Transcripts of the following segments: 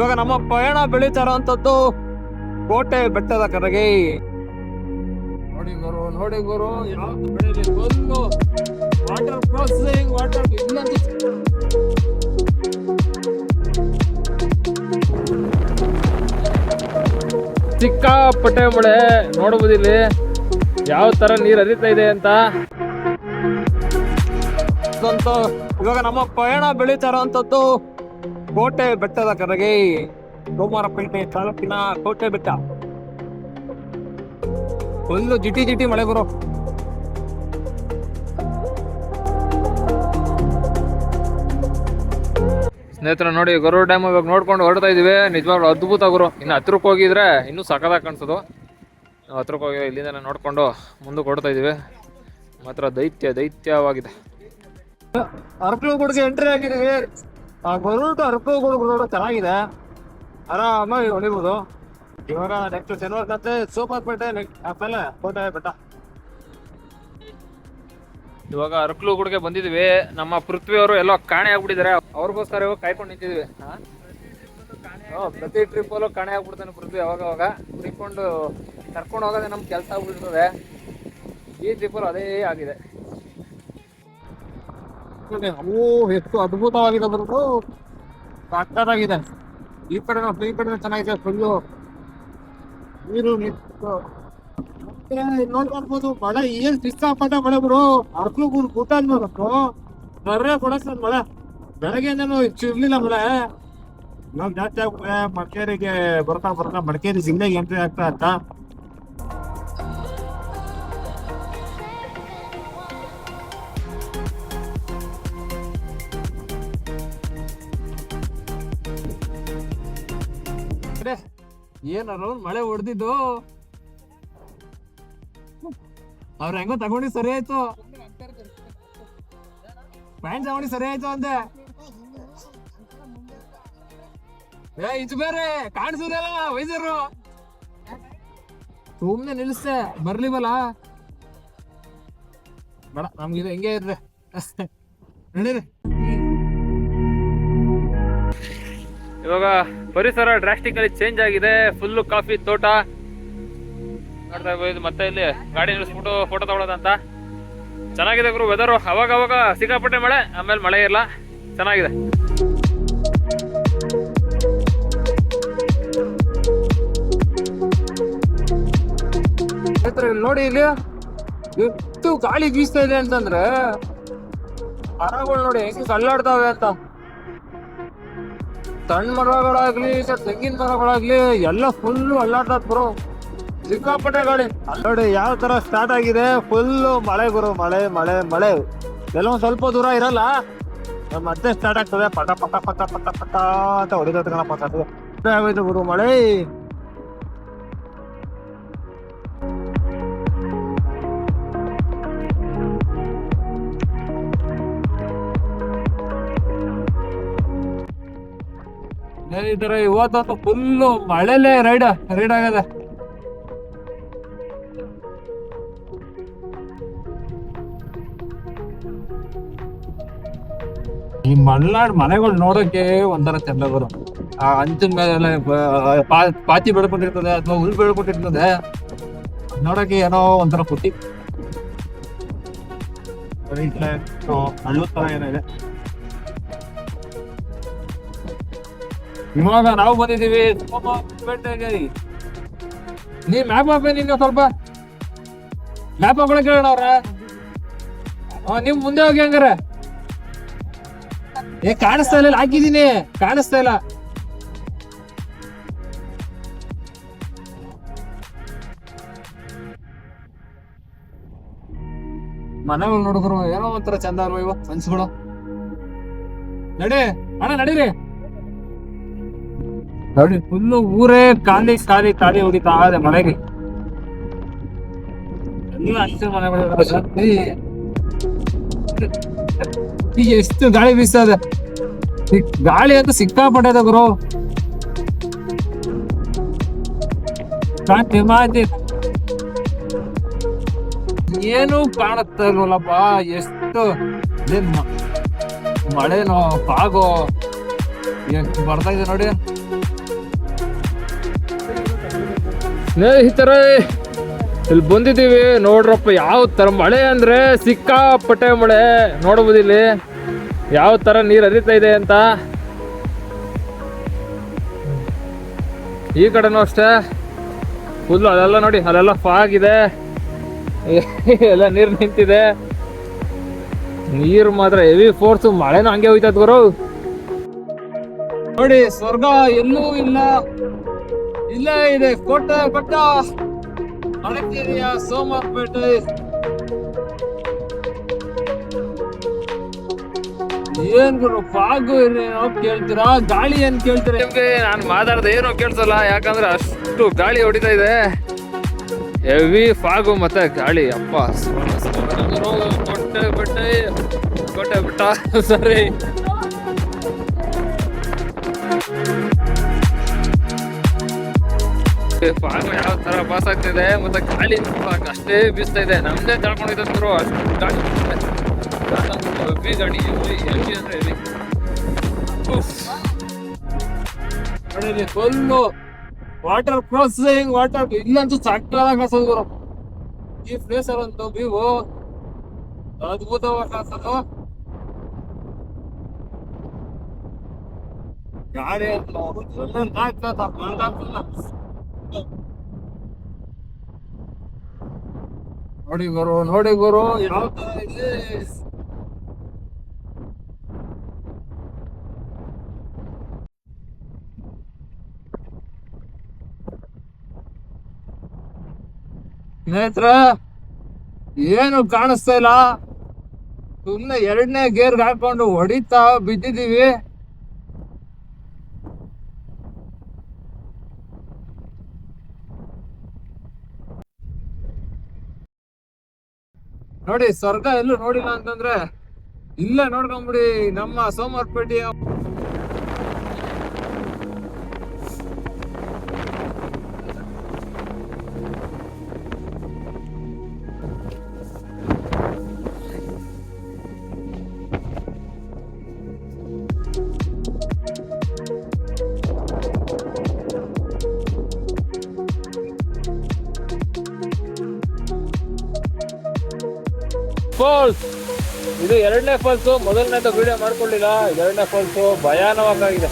ಇವಾಗ ನಮ್ಮ ಪಯಣ ಬೆಳೀತಾ ಇರೋಂಥದ್ದು ಕೋಟೆ ಬೆಟ್ಟದ ಕಡೆಗೆ. ನೋಡಿ ಗುರು ನೋಡಿ ಗುರು ಫುಲ್ಲು ವಾಟರ್ ಪ್ರೊಸೆಸಿಂಗ್ ವಾಟರ್ ಇನ್ನೊಂದು ಸಿಕ್ಕಾಪಟ್ಟೆ ಮಳೆ ನೋಡಬಹುದಿಲ್ಲಿ. ಯಾವ ತರ ನೀರು ಹರಿತಾ ಇದೆ ಅಂತ. ಇವಾಗ ನಮ್ಮ ಪಯಣ ಬೆಳೀತಾ ಕೋಟೆ ಬೆಟ್ಟದ ಕಡೆಗೆ ಸೋಮವಾರಪೇಟೆ ತಾಲೂಕಿನ ಕೋಟೆ ಬೆಟ್ಟ. ಫುಲ್ಲು ಜಿಟಿ ಜಿಟಿ ಮಳೆ ಬರೋ ಸ್ನೇಹಿತರ ನೋಡಿ ಗರು ಡ್ಯಾಮ್ ಇವಾಗ ನೋಡ್ಕೊಂಡು ಹೊರಡ್ತಾ ಇದೀವಿ ನಿಜವಾಗ್ಲೂ ಅದ್ಭುತ ಗುರು. ಇನ್ನು ಹತ್ರಕ್ಕೆ ಹೋಗಿದ್ರೆ ಇನ್ನೂ ಸಖತ್ತಾಗಿ ಕಾಣಿಸೋದು. ನಾವು ಹತ್ರಕ್ಕೆ ಹೋಗಿ ಇಲ್ಲಿಂದ ನೋಡಿಕೊಂಡು ಮುಂದಕ್ಕೆ ಹೊಡ್ತಾ ಇದೀವಿ ಮಾತ್ರ ದೈತ್ಯ ದೈತ್ಯವಾಗಿದೆ. ಅರ್ಕಲುಗುಡ್ಗೆ ಎಂಟ್ರಿ ಆಗಿದೀವಿ ಗರುಡ ಅರ್ಕಲುಗುಡ್ಗೆ ನೋಡೋ ಚೆನ್ನಾಗಿದೆ. ಆರಾಮಾಗಿ ಹೊಡಿಬೋದು. ಇವಾಗ ನೆಕ್ಸ್ಟ್ ಶನಿವಾರ ಮತ್ತೆ ಪೇಟೆ ಆಮೇಲೆ ಕೋಟೆ ಬೆಟ್ಟ. ಇವಾಗ ಅರಕಲುಗುಡ್ಗೆ ಬಂದಿದ್ವಿ. ನಮ್ಮ ಪೃಥ್ವಿ ಅವರು ಎಲ್ಲೋ ಕಾಣೆ ಆಗ್ಬಿಟ್ಟಿದ್ದಾರೆ. ಅವ್ರಿಗೋಸ್ಕರ ಇವಾಗ ಕಾಯ್ಕೊಂಡು ನಿಂತಿದ್ವಿ. ಪ್ರತಿ ಟ್ರಿಪ್ ಅಲ್ಲೂ ಕಾಣೆ ಆಗ್ಬಿಡ್ತಾನೆ ಪೃಥ್ವಿ ಅವಾಗ ಅವಾಗ ಹಿಡ್ಕೊಂಡು ಕರ್ಕೊಂಡು ಹೋಗೋದೇ ನಮ್ಮ ಕೆಲಸ ಆಗ್ಬಿಡ್ತದೆ ಈ ಟ್ರಿಪ್ ಅಲ್ಲೂ ಅದೇ ಆಗಿದೆ. ಅವು ಎಷ್ಟು ಅದ್ಭುತವಾಗಿದೆ ಅದ್ರದ್ದು. ಸಕ್ಕತ್ತಾಗಿದೆ ಈ ಕಡೆ ಈ ಕಡೆ ಚೆನ್ನಾಗಿದೆ ಫುಲ್ಲು ನೀರು ನಿಂತು. ಮತ್ತೆ ನೋಡ್ಕೊಳ್ಬೋದು ಮಳೆ, ಏನ್ ಸಿಕ್ಕಾಪಟ್ಟೆ ಮಳೆ ಬರು ಅರ್ಕು ಗುರು ಊಟ ಅನ್ಬೇಕು ಬರ್ರೆ ಕೊಡಸ್ತದ ಮಳೆ. ಬೆಳಗ್ಗೆ ನಾನು ಇರ್ಲಿಲ್ಲ ಮಳೆ. ನಾವು ಜಾಸ್ತಿ ಆಗ್ಬಿಟ್ರೆ ಮಡಿಕೇರಿಗೆ ಬರ್ತಾ ಬರ್ತಾ ಮಡಿಕೇರಿ ಜಿಲ್ಲೆಗೆ ಎಂಟ್ರಿ ಆಗ್ತಾ ಅಂತ ಅರೌಂಡ್ ಮಳೆ ಹೊಡೆದಿದ್ದು ಅವ್ರ ಹೆಂಗೋ ತಗೊಂಡಿ ಸರಿ ಆಯ್ತು. ಪ್ಯಾಂಟ್ ತಗೊಂಡಿ ಸರಿ ಆಯ್ತು ಅಂದೆ. ಏ ಇದು ಬೇರೆ ಕಾಣಿಸಿದ್ರಲ್ಲ ವೈದ್ಯರು? ಸುಮ್ನೆ ನಿಲ್ಸೆ ಬರ್ಲಿವಲ್ಲ ಬೇಡ, ನಮ್ಗಿದು ಹೆಂಗೆ ಇರ್ರಿ. ನಡೀರಿ. ಇವಾಗ ಪರಿಸರ ಡ್ರಾಸ್ಟಿಕಲಿ ಚೇಂಜ್ ಆಗಿದೆ. ಫುಲ್ಲು ಕಾಫಿ ತೋಟ. ಮತ್ತೆ ಇಲ್ಲಿ ಗಾಡಿ ನಿಲ್ಲಿಸ್ಬಿಟ್ಟು ಫೋಟೋ ತಗೊಳ್ಳೋದಂತ ಚೆನ್ನಾಗಿದೆ ಗುರು ವೆದರು ಅವಾಗ ಅವಾಗ ಸಿಕ್ಕಾಪಟ್ಟೆ ಮಳೆ, ಆಮೇಲೆ ಮಳೆ ಇಲ್ಲ. ಚೆನ್ನಾಗಿದೆ. ನೋಡಿ ಇಲ್ಲಿ ಎಷ್ಟು ಗಾಳಿ ಬೀಸ್ತಾ ಇದೆ ಅಂತಂದ್ರೆ, ಮರಗಳು ನೋಡಿ ಹೆಂಗ್ ಕಲ್ಲಾಡ್ತಾವೆ ಅಂತ. ಸಣ್ಣ ಮರಗಳಾಗ್ಲಿ ತೆಂಗಿನ ಮರಗಳಾಗ್ಲಿ ಎಲ್ಲ ಫುಲ್ ಅಲ್ಲಾಡ್ತದ ಬ್ರೋ ಸಿಕ್ಕಾಪಟ್ಟೆ ಗಾಡಿ ನೋಡಿ ಯಾವ ತರ ಸ್ಟಾರ್ಟ್ ಆಗಿದೆ. ಫುಲ್ ಮಳೆ ಗುರು ಮಳೆ ಮಳೆ ಮಳೆ. ಎಲ್ಲೋ ಸ್ವಲ್ಪ ದೂರ ಇರಲ್ಲ. ಮತ್ತೆ ಸ್ಟಾರ್ಟ್ ಆಗ್ತದೆ. ಪಟ ಪಟ ಪಟ ಪಟ ಪಟ ಅಂತ ಕಣಪ್ಪ ಆಗೋಯ್ತು ಗುರು ಮಳೆ. ಸ್ನೇಹಿತರೆ ಇವತ್ತಂತೂ ಫುಲ್ಲು ಮಳೆಲೇ ರೈಡ್ ರೈಡ್ ಆಗದೆ. ಈ ಮಲ್ನಾಡ್ ಮನೆಗಳು ನೋಡೋಕೆ ಒಂಥರ ಚಂದ ಆ ಅಂಚಿನ ಮೇಲೆ ಪಾತಿ ಬೆಳ್ಕೊಂಡಿರ್ತದೆ ಅಥವಾ ಹುಲ್ ಬೆಳ್ಕೊಂಡಿರ್ತದೆ. ನೋಡೋಕೆ ಏನೋ ಒಂಥರ ಖುಷಿ ಹಳ್ಳು ತರ ಏನೋ ಇದೆ. ಇವಾಗ ನಾವು ಬಂದಿದ್ದೀವಿ. ನೀ ಮ್ಯಾಪ್ ಹಾಕಿ ನಿನ್ನ ಸ್ವಲ್ಪ? ಮ್ಯಾಪ್ ಹಾಕೊಳಕ್ ಹೇಳೋಣ ಅವ್ರ ನಿಮ್ ಮುಂದೆ ಹೋಗಿ ಹಂಗಾರ. ಏ, ಕಾಣಿಸ್ತಾ ಇಲ್ಲ, ಹಾಕಿದ್ದೀನಿ. ಕಾಣಿಸ್ತಾ ಇಲ್ಲ. ಮನೆಗಳು ನೋಡಿದ್ರು ಏನೋ ಒಂಥರ ಚಂದ ಅಲ್ವಾ ಇವ ಮನ್ಸುಗಳು ನಡಿ, ಅಣ್ಣ, ನಡೀರಿ. ನೋಡಿ ಫುಲ್ಲು ಊರೇ ಖಾಲಿ ಖಾಲಿ ಖಾಲಿ ಹೊಡಿತಾ ಇದೆ ಮನೆಗೆ. ನೀವು ಮನೆ ಈಗ ಎಷ್ಟು ಗಾಳಿ ಬೀಸ್ತದೆ. ಗಾಳಿ ಅಂತ ಸಿಕ್ಕಾಪಟ್ಟೆ ಗುರು. ಮಾತಿ ಏನು ಕಾಣುತ್ತಾ ಇಲ್ವಲ್ಲಪ್ಪ, ಎಷ್ಟು ಮಳೆನೋ, ಬಾಗೋ ಎಷ್ಟು ಬರ್ತಾ ಇದೆ ನೋಡಿ. ಸ್ನೇಹಿತರೆ, ಇಲ್ಲಿ ಬಂದಿದ್ದೀವಿ. ನೋಡ್ರಪ್ಪ, ಯಾವ ತರ ಮಳೆ ಅಂದ್ರೆ ಸಿಕ್ಕಾಪಟ್ಟೆ ಮಳೆ. ನೋಡ್ಬೋದು ಯಾವ ತರ ನೀರು ಹರಿತಾ ಇದೆ ಅಂತ. ಈ ಕಡೆನೂ ಅಷ್ಟೇ. ಫುಲ್ ಅದೆಲ್ಲ ನೋಡಿ, ಅಲ್ಲೆಲ್ಲ ಫಾಗ್ ಇದೆ. ಎಲ್ಲ ನೀರು ನಿಂತಿದೆ. ನೀರು ಮಾತ್ರ ಹೆವಿ ಫೋರ್ಸ್ ಮಳೆನೂ ಹಂಗೆ ಹೋಯ್ತದ ಗುರು. ನೋಡಿ, ಸ್ವರ್ಗ ಎಲ್ಲೂ ಇಲ್ಲ. ಇಲ್ಲೇ, ಇದೆ. ಕೋಟೆ ಬೆಟ್ಟ ಮಡಿಕೇರಿಯ ಸೋಮಪೇಟೆ. ಏನ್ ಗುರು ಫಾಗು ಏನೋ ಕೇಳ್ತೀರಾ? ಗಾಳಿ ಏನ್ ಕೇಳ್ತೀರಾ? ನಿಮ್ಗೆ ನಾನು ಮಾತಾಡ್ದೆ ಏನೋ ಕೇಳ್ಸಲ್ಲ, ಯಾಕಂದ್ರೆ ಅಷ್ಟು ಗಾಳಿ ಹೊಡಿತಾ ಇದೆ. ಹೆವಿ ಫಾಗು ಮತ್ತೆ ಗಾಳಿ. ಅಪ್ಪ ಕೊಟ್ಟೆ ಬೆಟ್ಟ ಕೊಟ್ಟೆ ಬೆಟ್ಟ. ಸರಿ ಫಾಗು ಯಾವ ತರ ಪಾಸ್ ಆಗ್ತಿದೆ ಮತ್ತೆ ಗಾಳಿ ಅಷ್ಟೇ ಬೀಸ್ತಾ ಇದೆ. ನಮ್ದೇ ತಳ್ಕೊಂಡಿದ್ರು ಅಷ್ಟು ಗಾಳಿ ಗಾಡಿ ಹೆವಿ ಅಂದ್ರೆ ಫುಲ್ಲು ವಾಟರ್ ಕ್ರಾಸಿಂಗ್ ವಾಟರ್ ಇಲ್ಲಂತೂ ಸಕ್ಕದಾಗ ಕಾಣಿಸೋದು ಗುರು. ಈ ಪ್ಲೇಸ್ ಅಲ್ಲಂತೂ ವ್ಯೂ ಅದ್ಭುತವಾಗಿ ಕಾಣಿಸೋದು ಗಾಡಿ ಅಂತ ನೋಡಿ ಗುರು ನೋಡಿ ಗುರು ಸ್ನೇಹಿತರ ಏನು ಕಾಣಿಸ್ತಾ ಇಲ್ಲ. ಸುಮ್ನೆ ಎರಡನೇ ಗೇರ್ ಹಾಕೊಂಡು ಹೊಡಿತಾ ಬಿದ್ದಿದೀವಿ ನೋಡಿ ಸ್ವರ್ಗ ಎಲ್ಲೂ ನೋಡಿಲ್ಲ ಅಂತಂದ್ರೆ ಇಲ್ಲೇ ನೋಡ್ಕೊಂಬಿಡಿ ನಮ್ಮ ಸೋಮವಾರಪೇಟೆಯ ಫಾಲ್ಸ್ ಇದು ಎರಡನೇ ಫಾಲ್ಸು ಮೊದಲನೇದು ವಿಡಿಯೋ ಮಾಡ್ಕೊಳ್ಳಿಲ್ಲ. ಎರಡನೇ ಫಾಲ್ಸು ಭಯಾನಕವಾಗಿದೆ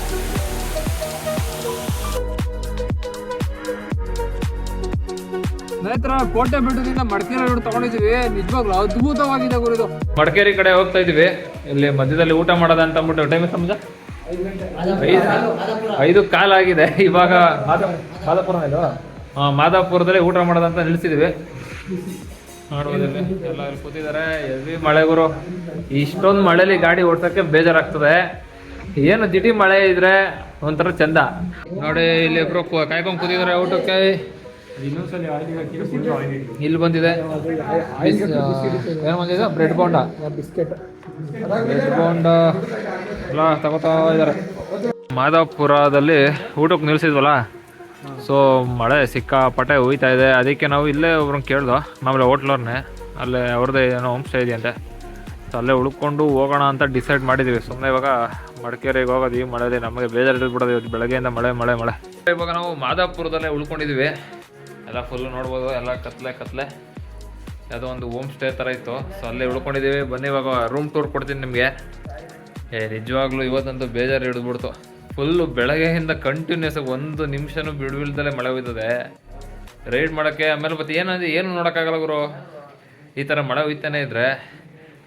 ಸ್ನೇಹಿತರ ಕೋಟೆ ಬೆಟ್ಟದಿಂದ ಮಡಿಕೇರಿ ರೋಡ್ ತಗೊಂಡಿದೀವಿ ನಿಜವಾಗ್ಲೂ ಅದ್ಭುತವಾಗಿದೆ ಗುರು ಇದು ಮಡಿಕೇರಿ ಕಡೆ ಹೋಗ್ತಾ ಇದೀವಿ ಇಲ್ಲಿ ಮಧ್ಯದಲ್ಲಿ ಊಟ ಮಾಡೋದ ಅಂತ ಅಂದ್ಬಿಟ್ಟು ಟೈಮ್ ಸಮಜ ಐದು ಕಾಲ ಆಗಿದೆ. ಇವಾಗ ಮಾದಾಪುರ ಮಾದಾಪುರದಲ್ಲಿ ಊಟ ಮಾಡೋದಂತ ನಿಲ್ಸಿದೀವಿ ನೋಡ್ಬೋದು ಇಲ್ಲಿ ಎಲ್ಲ ಇಲ್ಲಿ ಕೂತಿದ್ದಾರೆ. ಹೆವಿ ಮಳೆ ಗುರು. ಇಷ್ಟೊಂದು ಮಳೆಲಿ ಗಾಡಿ ಓಡ್ಸಕ್ಕೆ ಬೇಜಾರಾಗ್ತದೆ. ಏನು ದಿಟಿ ಮಳೆ ಇದ್ರೆ ಒಂಥರ ಚಂದ. ನೋಡಿ, ಇಲ್ಲಿ ಇಬ್ರು ಕಾಯ್ಕೊಂಡು ಕೂತಿದ್ದಾರೆ ಊಟಕ್ಕೆ. ಇಲ್ಲಿ ಬಂದಿದೆ. ಏನು ಬಂದಿದೆ? Bread bonda biscuit bread bonda ಎಲ್ಲ ತಗೋತಾ ಇದ್ದಾರೆ. ಮಾದಾಪುರದಲ್ಲಿ ಊಟಕ್ಕೆ ನಿಲ್ಸಿದ್ವಲ್ಲ? ಸೊ ಮಳೆ ಸಿಕ್ಕಾಪಟ್ಟೆ ಹೋಯ್ತಾ ಇದೆ. ಅದಕ್ಕೆ ನಾವು ಇಲ್ಲೇ ಒಬ್ರನ್ನ ಕೇಳ್ದೋ. ಆಮೇಲೆ ಹೋಟ್ಲವ್ರನ್ನೇ ಅಲ್ಲೇ ಅವ್ರದ್ದೇ ಏನೋ ಹೋಮ್ ಸ್ಟೇ ಇದೆಯಂತೆ. ಸೊ ಅಲ್ಲೇ ಉಳ್ಕೊಂಡು ಹೋಗೋಣ ಅಂತ ಡಿಸೈಡ್ ಮಾಡಿದ್ದೀವಿ ಸುಮ್ಮನೆ ಇವಾಗ ಮಡಿಕೇರಿಗೆ ಹೋಗೋದು ಈ ಮಳೆಯಲ್ಲಿ ನಮಗೆ ಬೇಜಾರು ಬಿಡೋದು ಇವತ್ತು ಬೆಳಗ್ಗೆಯಿಂದ ಮಳೆ ಮಳೆ ಮಳೆ. ಇವಾಗ ನಾವು ಮಾದಾಪುರದಲ್ಲೇ ಉಳ್ಕೊಂಡಿದ್ವಿ. ಎಲ್ಲ ಫುಲ್ಲು ನೋಡ್ಬೋದು. ಎಲ್ಲ ಕತ್ಲೆ ಕತ್ಲೆ. ಯಾವುದೋ ಒಂದು ಹೋಮ್ ಸ್ಟೇ ಥರ ಇತ್ತು. ಸೊ ಅಲ್ಲೇ ಉಳ್ಕೊಂಡಿದ್ದೀವಿ ಬನ್ನಿ ಇವಾಗ ರೂಮ್ ಟೂರ್ ಕೊಡ್ತೀನಿ ನಿಮಗೆ. ಏ, ನಿಜವಾಗ್ಲೂ ಇವತ್ತಂತೂ ಬೇಜಾರು ಹಿಡಿದ್ಬಿಡ್ತು. ಫುಲ್ಲು ಬೆಳಗ್ಗೆಯಿಂದ ಕಂಟಿನ್ಯೂಸ್ ಒಂದು ನಿಮಿಷನೂ ಬಿಡುವಿಲ್ದಲೇ ಮಳೆ ಹೋಯ್ತದೆ ರೈಡ್ ಮಾಡೋಕ್ಕೆ ಆಮೇಲೆ ಮತ್ತೆ ಏನಂದ್ರೆ ಏನು ನೋಡೋಕ್ಕಾಗಲ್ಲ ಗುರು? ಈ ಥರ ಮಳೆ ಹೋಯ್ತಾನೆ ಇದ್ರೆ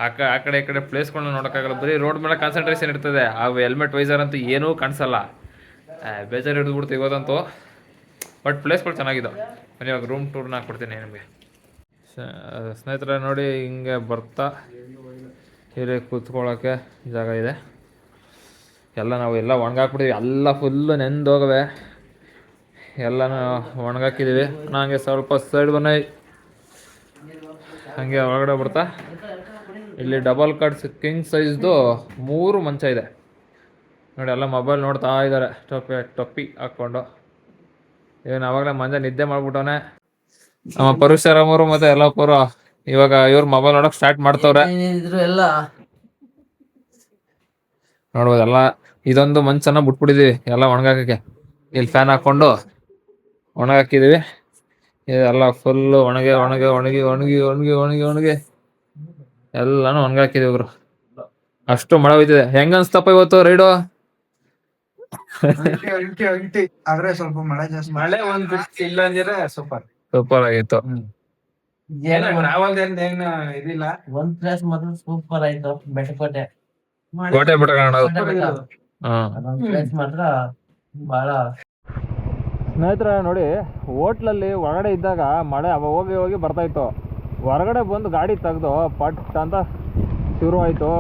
ಆ ಕ ಆ ಕಡೆ ಈ ಕಡೆ ಪ್ಲೇಸ್ಗಳನ್ನ ನೋಡೋಕ್ಕಾಗಲ್ಲ. ಬರೀ ರೋಡ್ ಮೇಲೆ ಕಾನ್ಸಂಟ್ರೇಷನ್ ಇರ್ತದೆ. ಆ ಹೆಲ್ಮೆಟ್ ವೈಸರ್ ಅಂತೂ ಏನೂ ಕಾಣಿಸಲ್ಲ. ಬೇಜಾರು ಹಿಡಿದ್ಬಿಡ್ತು ಇವತ್ತಂತೂ. ಬಟ್ ಪ್ಲೇಸ್ಗಳು ಚೆನ್ನಾಗಿದ್ದಾವೆ ಇವಾಗ ರೂಮ್ ಟೂರ್ನ ಕೊಡ್ತೀನಿ ನಿಮಗೆ. ಸ್ನೇಹಿತರೆ, ನೋಡಿ ಹಿಂಗೆ ಬರ್ತಾ. ಇಲ್ಲಿ ಕೂತ್ಕೊಳ್ಳೋಕ್ಕೆ ಜಾಗ ಇದೆ. ಎಲ್ಲ ನಾವು ಎಲ್ಲ ಒಣಗಾಕ್ಬಿಟ್ಟಿವಿ ಎಲ್ಲ ಫುಲ್ಲು ನೆಂದೋಗವೆ ಎಲ್ಲನೂ ಒಣಗಾಕಿದ್ದೀವಿ ನನಗೆ ಸ್ವಲ್ಪ ಸೈಡ್ ಬನ್ನಿ ಹಾಗೆ ಒಳಗಡೆ ಬರ್ತಾ ಇಲ್ಲಿ ಡಬಲ್ ಕಟ್ಸ್ ಕಿಂಗ್ ಸೈಜ್ದು ಮೂರು ಮಂಚ ಇದೆ. ನೋಡಿ ಎಲ್ಲ ಮೊಬೈಲ್ ನೋಡ್ತಾ ಇದ್ದಾರೆ ಟೊಪ್ಪಿ ಟೊಪ್ಪಿ ಹಾಕ್ಕೊಂಡು. ಇವನು ಅವಾಗಲೇ ಮಂಜೆ ನಿದ್ದೆ ಮಾಡ್ಬಿಟ್ಟವನೆ. ನಮ್ಮ ಪರಶುರಾಮರು ಮತ್ತೆ ಎಲ್ಲ ಪೂರ ಇವಾಗ ಇವ್ರು ಮೊಬೈಲ್ ನೋಡಕ್ ಸ್ಟಾರ್ಟ್ ಮಾಡ್ತವ್ರೆ. ನೋಡ್ಬೋದು ಎಲ್ಲ. ನೋಡ್ಬೋದಲ್ಲ? ಇದೊಂದು ಮಂಚನ ಬಿಟ್ಬಿಟ್ಟಿದೀವಿ ಎಲ್ಲ ಒಣಗಾಕಕ್ಕೆ. ಇಲ್ಲಿ ಫ್ಯಾನ್ ಹಾಕೊಂಡು ಒಣಗಾಕಿದೀವಿ. ಎಲ್ಲ ಫುಲ್ ಒಣಗೆ ಒಣಗೆ ಒಣಗಿ ಒಣಗಿ ಒಣಗಿ ಒಣಗಿ ಒಣಗಿ ಎಲ್ಲಾನು ಒಣಗಾಕಿದೀವಿ ಗುರು ಅಷ್ಟು ಮಳೆ ಹೋಯ್ತಿದೆ. ಹೆಂಗ ಅನ್ಸ್ತಪ್ಪ ಇವತ್ತು ರೈಡು? ಆದ್ರೆ ಸ್ವಲ್ಪ ಮಳೆ ಜಾಸ್ತಿ ಮಳೆ ಒಂದ್ ಬಿಟ್ಟು ಇಲ್ಲ ಅಂದ್ರೆ ಸೂಪರ್. ಸೂಪರ್ ಆಗಿತ್ತು. ನಾವಲ್ದೇನ್ ಏನ್ ಇದಿಲ್ಲ? ಒಂದ್ ಪ್ಲೇಸ್ ಮಾತ್ರ ಸೂಪರ್ ಆಯ್ತು ಬೆಟ್ಟಕೋಟೆ. ಕೋಟೆ ಬಿಟ್ಟ ಅದೊಂದ್ ಪ್ಲೇಸ್ ಮಾತ್ರ ಬಹಳ ಸ್ನೇಹಿತರೆ ನೋಡಿ ಹೋಟ್ಲಲ್ಲಿ ಹೊರಗಡೆ ಇದ್ದಾಗ ಮಳೆ ಅವ ಹೋಗಿ ಹೋಗಿ ಬರ್ತಾ ಇತ್ತು. ಹೊರಗಡೆ ಬಂದು ಗಾಡಿ ತೆಗೆದು ಪಟ್ ಅಂತ ಶುರು ಆಯ್ತು